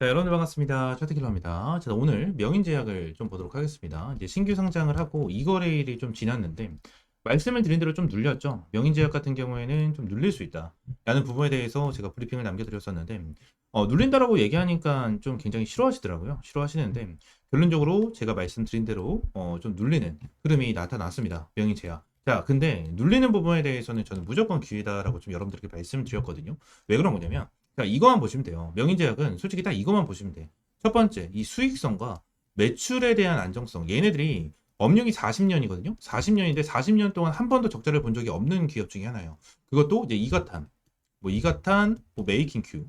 자, 여러분들 반갑습니다. 차트킬러입니다. 자, 오늘 명인제약을 좀 보도록 하겠습니다. 이제 신규 상장을 하고 이거래일이 좀 지났는데 말씀을 드린 대로 좀 눌렸죠. 명인제약 같은 경우에는 좀 눌릴 수 있다. 라는 부분에 대해서 제가 브리핑을 남겨드렸었는데 어, 눌린다라고 얘기하니까 좀 굉장히 싫어하시더라고요. 싫어하시는데 결론적으로 제가 말씀드린 대로 어, 좀 눌리는 흐름이 나타났습니다. 명인제약. 자, 근데 눌리는 부분에 대해서는 저는 무조건 기회다라고 좀 여러분들께 말씀드렸거든요. 왜 그런 거냐면 자, 이거만 보시면 돼요. 명인제약은 솔직히 딱 이거만 보시면 돼. 첫 번째, 이 수익성과 매출에 대한 안정성. 얘네들이 업력이 40년이거든요. 40년인데 40년 동안 한 번도 적자를 본 적이 없는 기업 중에 하나예요. 그것도 이제 이가탄, 뭐 이가탄, 뭐 메이킹 큐,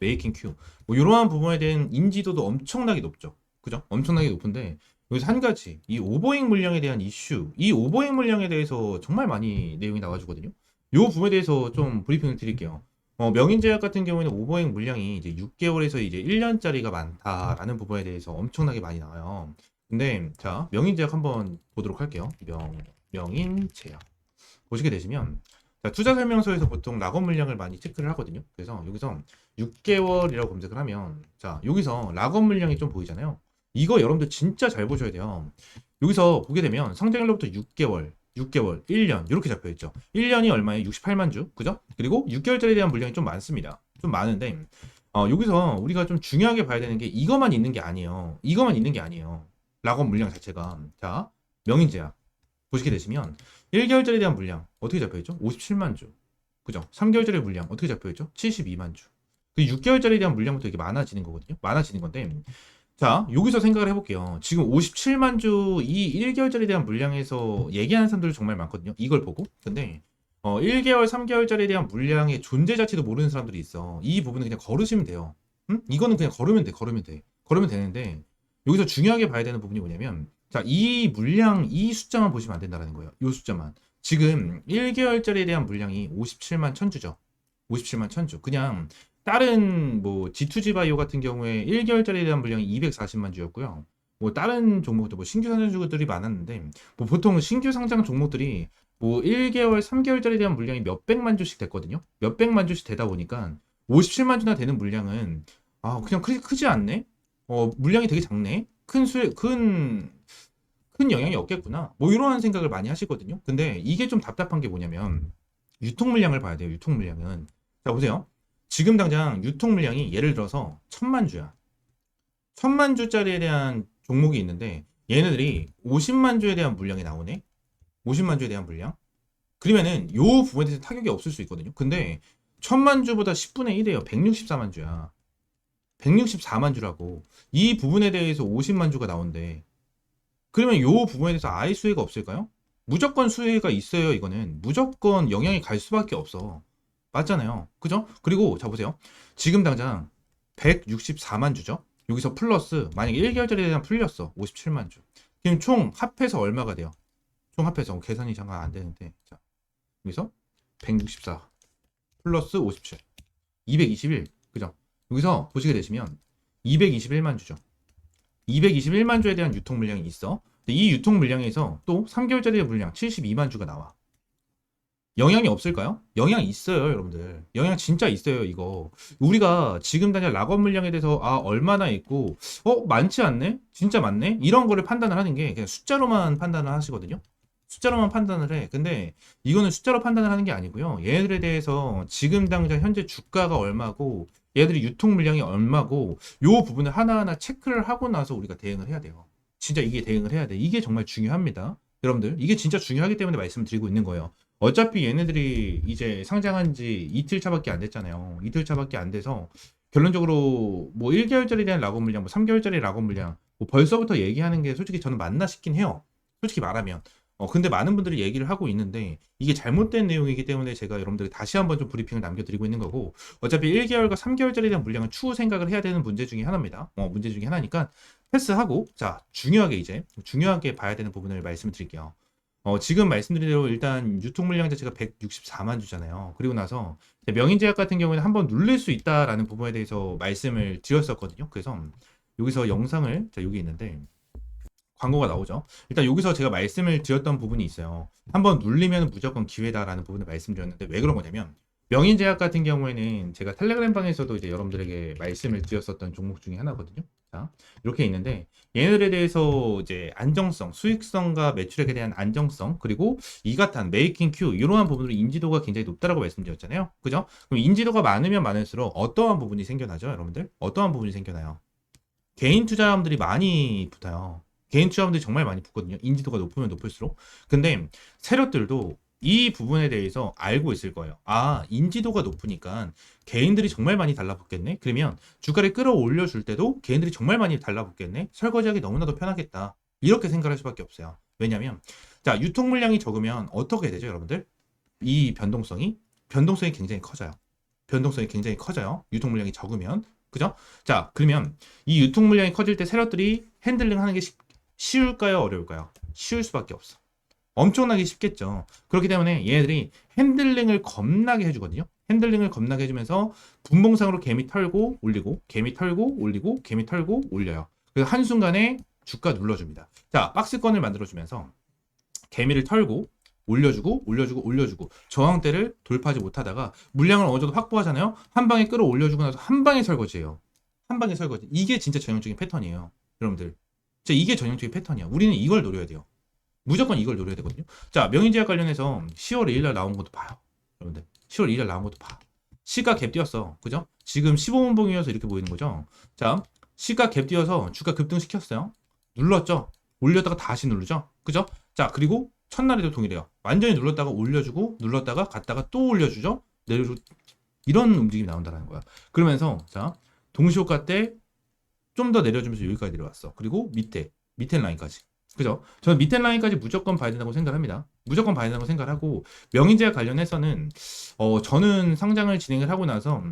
메이킹 큐, 뭐 이러한 부분에 대한 인지도도 엄청나게 높죠. 그죠? 엄청나게 높은데 여기서 한 가지 이 오버행 물량에 대한 이슈, 이 오버행 물량에 대해서 정말 많이 내용이 나와주거든요. 이 부분에 대해서 좀 브리핑을 드릴게요. 어, 명인제약 같은 경우에는 오버행 물량이 이제 6개월에서 이제 1년짜리가 많다라는 부분에 대해서 엄청나게 많이 나와요. 근데 자 명인제약 한번 보도록 할게요. 명 명인제약 보시게 되시면 자, 투자 설명서에서 보통 락업 물량을 많이 체크를 하거든요. 그래서 여기서 6개월이라고 검색을 하면 자 여기서 락업 물량이 좀 보이잖아요. 이거 여러분들 진짜 잘 보셔야 돼요. 여기서 보게 되면 상장일로부터 6개월, 6개월, 1년 이렇게 잡혀 있죠. 1년이 얼마예요? 68만 주, 그죠? 그리고 6개월짜리에 대한 물량이 좀 많습니다. 좀 많은데 어, 여기서 우리가 좀 중요하게 봐야 되는 게 이것만 있는 게 아니에요. 이것만 있는 게 아니에요. 락업 물량 자체가 자 명인제약 보시게 되시면 1개월짜리에 대한 물량 어떻게 잡혀 있죠? 57만 주, 그죠? 3개월짜리 물량 어떻게 잡혀 있죠? 72만 주. 그 6개월짜리에 대한 물량부터 이게 많아지는 거거든요. 많아지는 건데 자, 여기서 생각을 해볼게요. 지금 57만 주 이 1개월짜리에 대한 물량에서 얘기하는 사람들 정말 많거든요. 이걸 보고. 근데 어, 1개월, 3개월짜리에 대한 물량의 존재 자체도 모르는 사람들이 있어. 이 부분은 그냥 걸으시면 돼요. 응? 이거는 그냥 걸으면 돼, 걸으면 돼. 걸으면 되는데 여기서 중요하게 봐야 되는 부분이 뭐냐면 자, 이 물량, 이 숫자만 보시면 안 된다는 거예요. 이 숫자만. 지금 1개월짜리에 대한 물량이 57만 천주죠. 57만 천주. 그냥 다른 뭐 G2G 바이오 같은 경우에 1개월짜리에 대한 물량이 240만 주였고요. 뭐 다른 종목도 뭐 신규 상장 주들이 많았는데 뭐 보통 신규 상장 종목들이 뭐 1개월, 3개월짜리에 대한 물량이 몇백만 주씩 됐거든요. 몇백만 주씩 되다 보니까 57만 주나 되는 물량은 아 그냥 크, 크지 않네. 어 물량이 되게 작네. 큰 수, 큰, 큰 영향이 없겠구나. 뭐 이러한 생각을 많이 하시거든요. 근데 이게 좀 답답한 게 뭐냐면 유통 물량을 봐야 돼요. 유통 물량은 자 보세요. 지금 당장 유통 물량이 예를 들어서 천만 주야. 천만 주짜리에 대한 종목이 있는데 얘네들이 50만 주에 대한 물량이 나오네. 50만 주에 대한 물량. 그러면은 요 부분에 대해서 타격이 없을 수 있거든요. 근데 천만 주보다 10분의 1이에요. 164만 주야. 164만 주라고. 이 부분에 대해서 50만 주가 나온대. 그러면 요 부분에 대해서 아예 수혜가 없을까요? 무조건 수혜가 있어요, 이거는. 무조건 영향이 갈 수밖에 없어. 맞잖아요. 그죠? 그리고 자 보세요. 지금 당장 164만 주죠. 여기서 플러스 만약에 1개월짜리에 대한 풀렸어. 57만 주. 그럼 총 합해서 얼마가 돼요? 총 합해서 계산이 잠깐 안 되는데. 자. 여기서 164 플러스 57 221. 그죠? 여기서 보시게 되시면 221만 주죠. 221만 주에 대한 유통 물량이 있어. 이 유통 물량에서 또 3개월짜리 물량 72만 주가 나와. 영향이 없을까요? 영향 있어요, 여러분들. 영향 진짜 있어요, 이거. 우리가 지금 당장 락업 물량에 대해서 아, 얼마나 있고 어, 많지 않네? 진짜 많네? 이런 거를 판단을 하는 게 그냥 숫자로만 판단을 하시거든요. 숫자로만 판단을 해. 근데 이거는 숫자로 판단을 하는 게 아니고요. 얘네들에 대해서 지금 당장 현재 주가가 얼마고 얘들이 유통 물량이 얼마고 요 부분을 하나하나 체크를 하고 나서 우리가 대응을 해야 돼요. 진짜 이게 대응을 해야 돼. 이게 정말 중요합니다. 여러분들, 이게 진짜 중요하기 때문에 말씀드리고 있는 거예요. 어차피 얘네들이 이제 상장한 지 이틀 차밖에 안 됐잖아요. 이틀 차밖에 안 돼서 결론적으로 뭐 1개월짜리 대한 락업 물량, 뭐 3개월짜리 락업 물량 뭐 벌써부터 얘기하는 게 솔직히 저는 맞나 싶긴 해요. 솔직히 말하면. 어, 근데 많은 분들이 얘기를 하고 있는데 이게 잘못된 내용이기 때문에 제가 여러분들이 다시 한번 좀 브리핑을 남겨드리고 있는 거고 어차피 1개월과 3개월짜리에 대한 물량은 추후 생각을 해야 되는 문제 중에 하나입니다. 어, 문제 중에 하나니까 패스하고 자 중요하게 이제 중요하게 봐야 되는 부분을 말씀을 드릴게요. 어, 지금 말씀드린 대로 일단 유통 물량 자체가 164만 주잖아요. 그리고 나서 명인 제약 같은 경우에는 한번 눌릴 수 있다라는 부분에 대해서 말씀을 드렸었거든요. 그래서 여기서 영상을 자 여기 있는데 광고가 나오죠. 일단 여기서 제가 말씀을 드렸던 부분이 있어요. 한번 눌리면 무조건 기회다라는 부분을 말씀드렸는데 왜 그런 거냐면 명인 제약 같은 경우에는 제가 텔레그램 방에서도 이제 여러분들에게 말씀을 드렸었던 종목 중에 하나거든요. 자, 이렇게 있는데 얘네들에 대해서 이제 안정성, 수익성과 매출액에 대한 안정성, 그리고 이가탄, 메이킹 큐 이러한 부분으로 인지도가 굉장히 높다라고 말씀드렸잖아요. 그죠? 그럼 인지도가 많으면 많을수록 어떠한 부분이 생겨나죠, 여러분들? 어떠한 부분이 생겨나요? 개인 투자자분들이 많이 붙어요. 개인 투자자분들이 정말 많이 붙거든요. 인지도가 높으면 높을수록. 근데 세력들도 이 부분에 대해서 알고 있을 거예요. 아, 인지도가 높으니까 개인들이 정말 많이 달라붙겠네? 그러면 주가를 끌어올려 줄 때도 개인들이 정말 많이 달라붙겠네? 설거지하기 너무나도 편하겠다. 이렇게 생각할 수밖에 없어요. 왜냐면, 자, 유통 물량이 적으면 어떻게 되죠, 여러분들? 이 변동성이? 변동성이 굉장히 커져요. 변동성이 굉장히 커져요. 유통 물량이 적으면. 그죠? 자, 그러면 이 유통 물량이 커질 때 세력들이 핸들링 하는 게 쉽, 쉬울까요? 어려울까요? 쉬울 수밖에 없어. 엄청나게 쉽겠죠. 그렇기 때문에 얘네들이 핸들링을 겁나게 해주거든요. 핸들링을 겁나게 해주면서 분봉상으로 개미 털고 올리고, 개미 털고 올리고, 개미 털고 올려요. 그래서 한순간에 주가 눌러줍니다. 자, 박스권을 만들어주면서 개미를 털고, 올려주고, 올려주고, 올려주고, 저항대를 돌파하지 못하다가 물량을 어느 정도 확보하잖아요? 한 방에 끌어올려주고 나서 한 방에 설거지예요. 한 방에 설거지. 이게 진짜 전형적인 패턴이에요. 여러분들. 자, 이게 전형적인 패턴이야. 우리는 이걸 노려야 돼요. 무조건 이걸 노려야 되거든요. 자, 명인제약 관련해서 10월 2일 날 나온 것도 봐요. 여러분들. 10월 2일 날 나온 것도 봐. 시가 갭 뛰었어. 그죠? 지금 15분봉이어서 이렇게 보이는 거죠. 자, 시가 갭 뛰어서 주가 급등시켰어요. 눌렀죠? 올렸다가 다시 누르죠? 그죠? 자, 그리고 첫날에도 동일해요. 완전히 눌렀다가 올려주고, 눌렀다가 갔다가 또 올려주죠? 내려주고, 이런 움직임이 나온다는 거야. 그러면서, 자, 동시호가 때좀 더 내려주면서 여기까지 내려왔어. 그리고 밑에, 밑에 라인까지. 그죠? 저는 밑에 라인까지 무조건 봐야 된다고 생각합니다. 무조건 봐야 된다고 생각하고 명인제약 관련해서는 어 저는 상장을 진행을 하고 나서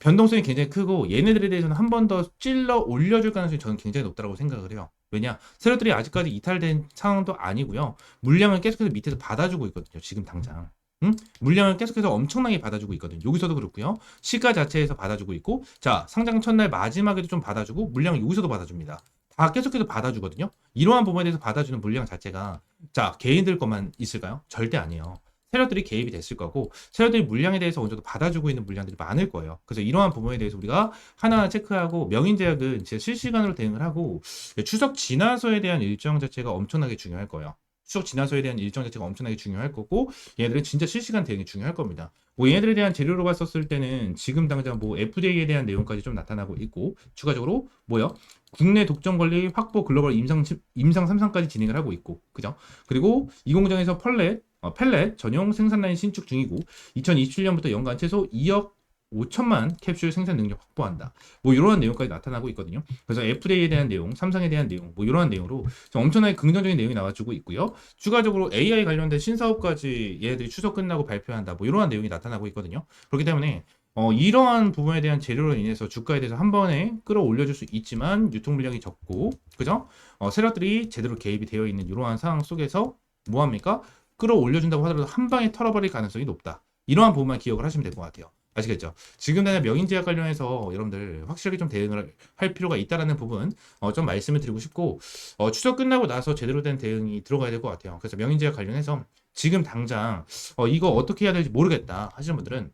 변동성이 굉장히 크고 얘네들에 대해서는 한 번 더 찔러 올려줄 가능성이 저는 굉장히 높다고 생각을 해요. 왜냐? 세력들이 아직까지 이탈된 상황도 아니고요. 물량을 계속해서 밑에서 받아주고 있거든요. 지금 당장. 응? 물량을 계속해서 엄청나게 받아주고 있거든요. 여기서도 그렇고요. 시가 자체에서 받아주고 있고, 자 상장 첫날 마지막에도 좀 받아주고 물량을 여기서도 받아줍니다. 다 계속해서 받아주거든요. 이러한 부분에 대해서 받아주는 물량 자체가 자 개인들 것만 있을까요? 절대 아니에요. 세력들이 개입이 됐을 거고 세력들이 물량에 대해서 어느 정도 받아주고 있는 물량들이 많을 거예요. 그래서 이러한 부분에 대해서 우리가 하나하나 체크하고 명인제약은 진짜 실시간으로 대응을 하고 추석 지나서에 대한 일정 자체가 엄청나게 중요할 거예요. 추석 지나서에 대한 일정 자체가 엄청나게 중요할 거고 얘네들은 진짜 실시간 대응이 중요할 겁니다. 뭐 얘네들에 대한 재료로 봤었을 때는 지금 당장 뭐 FDA에 대한 내용까지 좀 나타나고 있고 추가적으로 뭐요? 국내 독점 권리 확보 글로벌 임상 임상 3상까지 진행을 하고 있고 그죠? 그리고 이 공장에서 펄렛 어, 펠렛 전용 생산 라인 신축 중이고 2027년부터 연간 최소 2억 5천만 캡슐 생산 능력 확보한다. 뭐 이러한 내용까지 나타나고 있거든요. 그래서 FDA에 대한 내용, 삼성에 대한 내용, 뭐 이러한 내용으로 엄청나게 긍정적인 내용이 나와주고 있고요. 추가적으로 AI 관련된 신사업까지 얘네들이 추석 끝나고 발표한다. 뭐 이러한 내용이 나타나고 있거든요. 그렇기 때문에 어, 이러한 부분에 대한 재료로 인해서 주가에 대해서 한 번에 끌어올려줄 수 있지만 유통 물량이 적고, 그죠? 어, 세력들이 제대로 개입이 되어 있는 이러한 상황 속에서 뭐합니까? 끌어올려준다고 하더라도 한 방에 털어버릴 가능성이 높다. 이러한 부분만 기억을 하시면 될 것 같아요. 아시겠죠? 지금 당장 명인제약 관련해서 여러분들 확실하게 좀 대응을 할 필요가 있다라는 부분 어, 좀 말씀을 드리고 싶고 어, 추석 끝나고 나서 제대로 된 대응이 들어가야 될 것 같아요. 그래서 명인제약 관련해서 지금 당장 어, 이거 어떻게 해야 될지 모르겠다 하시는 분들은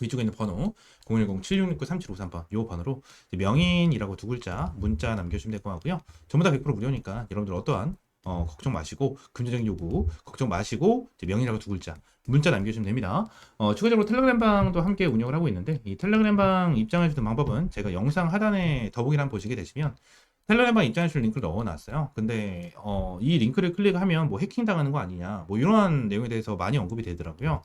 위쪽에 있는 번호 010-7669-3753번 이 번호로 명인이라고 두 글자 문자 남겨주시면 될 것 같고요. 전부 다 100% 무료니까 여러분들 어떠한 어, 걱정 마시고 금전적인 요구 걱정 마시고 명인이라고 두 글자 문자 남겨주시면 됩니다. 어, 추가적으로 텔레그램 방도 함께 운영을 하고 있는데 이 텔레그램 방 입장할 수 있는 방법은 제가 영상 하단에 더보기를 한번 보시게 되시면 텔레그램 방 입장할 수 있는 링크를 넣어놨어요. 근데 어, 이 링크를 클릭하면 뭐 해킹 당하는 거 아니냐 뭐 이러한 내용에 대해서 많이 언급이 되더라고요.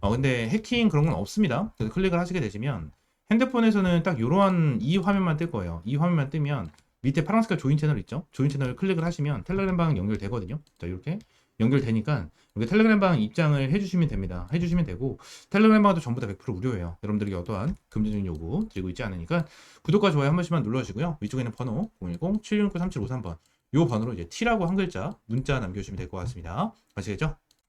어, 근데 해킹 그런 건 없습니다. 그래서 클릭을 하시게 되시면 핸드폰에서는 딱 이러한 이 화면만 뜰 거예요. 이 화면만 뜨면 밑에 파란색깔 조인 채널 있죠? 조인 채널을 클릭을 하시면 텔레그램 방 연결되거든요. 자, 이렇게 연결되니까 여기 텔레그램 방 입장을 해주시면 됩니다. 해주시면 되고 텔레그램 방도 전부 다 100% 무료예요. 여러분들이 어떠한 금전적인 요구 드리고 있지 않으니까 구독과 좋아요 한 번씩만 눌러주시고요. 위쪽에 있는 번호 010-769-3753번 이 번호로 이제 T라고 한 글자 문자 남겨주시면 될 것 같습니다. 아시겠죠?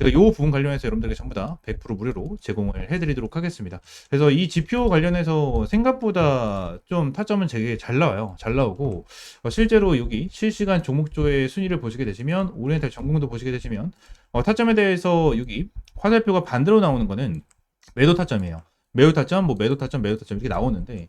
제가 요 부분 관련해서 여러분들에게 전부 다 100% 무료로 제공을 해드리도록 하겠습니다. 그래서 이 지표 관련해서 생각보다 좀 타점은 되게 잘 나와요. 잘 나오고 어, 실제로 여기 실시간 종목조의 순위를 보시게 되시면 오리엔탈 전공도 보시게 되시면 어, 타점에 대해서 여기 화살표가 반대로 나오는 거는 매도 타점이에요. 매도 타점, 뭐 매도 타점, 매도 타점 이렇게 나오는데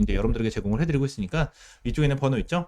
이제 여러분들에게 제공을 해드리고 있으니까 이쪽에는 번호 있죠?